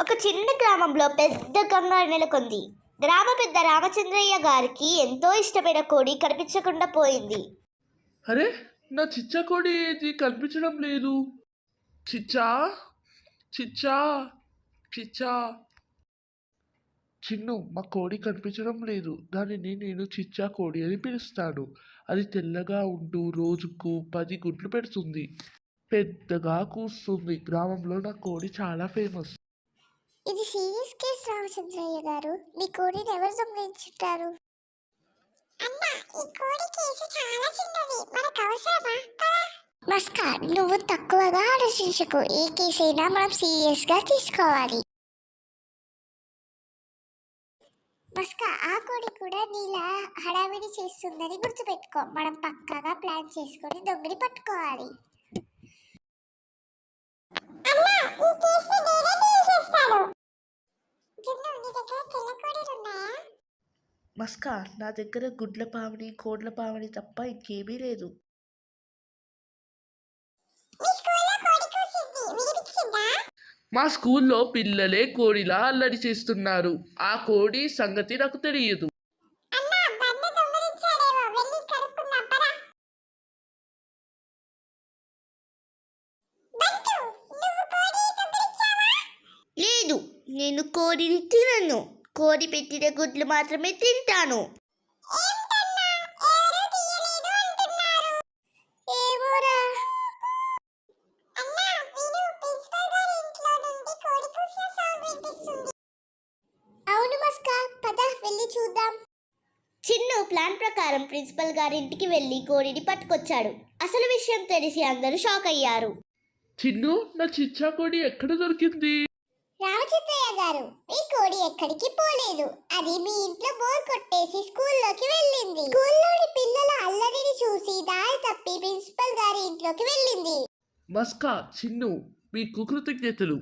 ఒక చిన్న గ్రామంలో పెద్ద కంగారు నెలకొంది. గ్రామ పెద్ద రామచంద్రయ్య గారికి ఎంతో ఇష్టమైన కోడి కనిపించకుండా పోయింది. అరే నా చిచ్చా కోడి ఏది? కనిపించడం లేదు. చిచ్చా? చిచ్చా? చిచ్చా? చిన్ను మా కోడి కనిపించడం లేదు. దానిని నేను చిచ్చా కోడి అని పిలుస్తాను. అది తెల్లగా ఉంటూ రోజుకు పది గుడ్లు పెడుతుంది. పెద్దగా కూస్తుంది. గ్రామంలో నా కోడి చాలా ఫేమస్. సీరియస్ కేసు రామచంద్రయ్య గారు. మీ కోడిని ఎవరు దొంగిలించుంటారు? అన్నా ఈ కోడి కేసు చాలా చిన్నది. మనకు అవసరమా? నువ్వు తక్కువగా ఆలోచించకు. ఏ కేసు అయినా మనం సీరియస్గా తీసుకోవాలి. మస్కా ఆ కోడి కూడా నీలా హడావిడి చేస్తుందని గుర్తుపెట్టుకో. మనం పక్కాగా ప్లాన్ చేసుకొని దొంగని పట్టుకోవాలి అన్నా ఈ కేసు నేనే డీల్ చేస్తాను జున్ను నీ దగ్గర తెల్ల కోడీలు ఉన్నాయా మస్కా నా దగ్గర గుడ్ల పావని కోడ్ల పావని తప్ప ఇంకేమీ లేదు. మీ స్కూల్లో కోడి కూసింది వినిపించిందా? మా స్కూల్లో పిల్లలే కోడిలా అల్లరి చేస్తున్నారు. ఆ కోడి సంగతి నాకు తెలియదు. అన్నా బండి దొంగలించాడేమో వెళ్ళి కనుక్కుందాం పదా. బంటు నువ్వు కోడి దొంగలించావా? లేదు నేను కోడిని తినను. కోడి పెట్టిన గుడ్లు మాత్రమే తింటాను. ఏంటన్నా? ఎవరూ తీయలేదు అంటున్నారు. ఏమోరా అన్నా విను ప్రిన్సిపల్ గారి ఇంట్లో నుండి కోడి కూసిన సౌండ్ వినిపిస్తుంది. అవును మస్కా పద వెళ్ళి చూద్దాం. చిన్ను ప్లాన్ ప్రకారం ప్రిన్సిపల్ గారింటికి వెళ్ళి కోడిని పట్టుకొచ్చాడు. అసలు విషయం తెలిసి అందరూ షాక్ అయ్యారు. చిన్ను నా చిచ్చా కోడి ఎక్కడ దొరికింది? రామచంద్రయ్య గారు మీ ఎక్కడికి పోలేదు. అది మీ ఇంట్లో బోర్ కొట్టేసి స్కూల్లోకి వెళ్ళింది. స్కూల్లోని పిల్లల అల్లరిని చూసి దారి తప్పి ప్రిన్సిపల్ గారి ఇంట్లోకి వెళ్ళింది. మస్కా చిన్ను మీకు కృతజ్ఞతలు